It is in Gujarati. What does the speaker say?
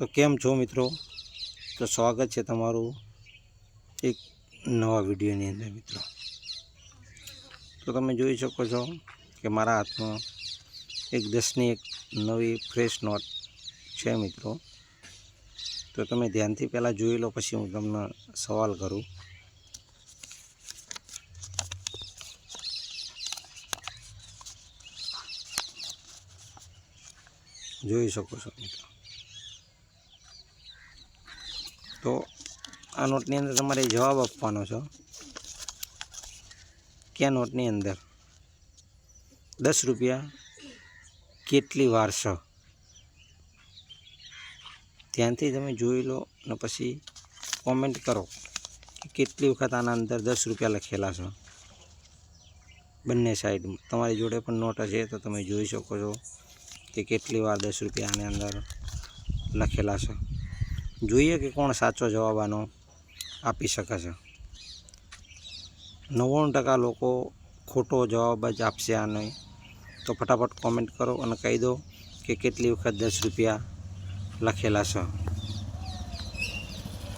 તો કેમ છો મિત્રો? તો સ્વાગત છે તમારું એક નવા વિડીયોની અંદર મિત્રો. તો તમે જોઈ શકો છો કે મારા હાથમાં એક દસની એક નવી ફ્રેશ નોટ છે મિત્રો. તો તમે ધ્યાનથી પહેલાં જોઈ લો, પછી હું તમને સવાલ કરું. જોઈ શકો છો મિત્રો. તો આ નોટની અંદર તમારે જવાબ આપવાનો છે. કયા નોટની અંદર? દસ રૂપિયા. કેટલી વાર છ ધ્યાનથી તમે જોઈ લો અને પછી કોમેન્ટ કરો કેટલી વખત આના અંદર દસ રૂપિયા લખેલા છે. બંને સાઈડ તમારી જોડે પણ નોટ હશે તો તમે જોઈ શકો છો કે કેટલી વાર દસ રૂપિયા આની અંદર લખેલા છે. જોઈએ કે કોણ સાચો જવાબ આનો આપી શકે છે. નવ્વાણું ટકા લોકો ખોટો જવાબ જ આપશે આ નહીં. તો ફટાફટ કોમેન્ટ કરો અને કહી દો કે કેટલી વખત દસ રૂપિયા લખેલા છે.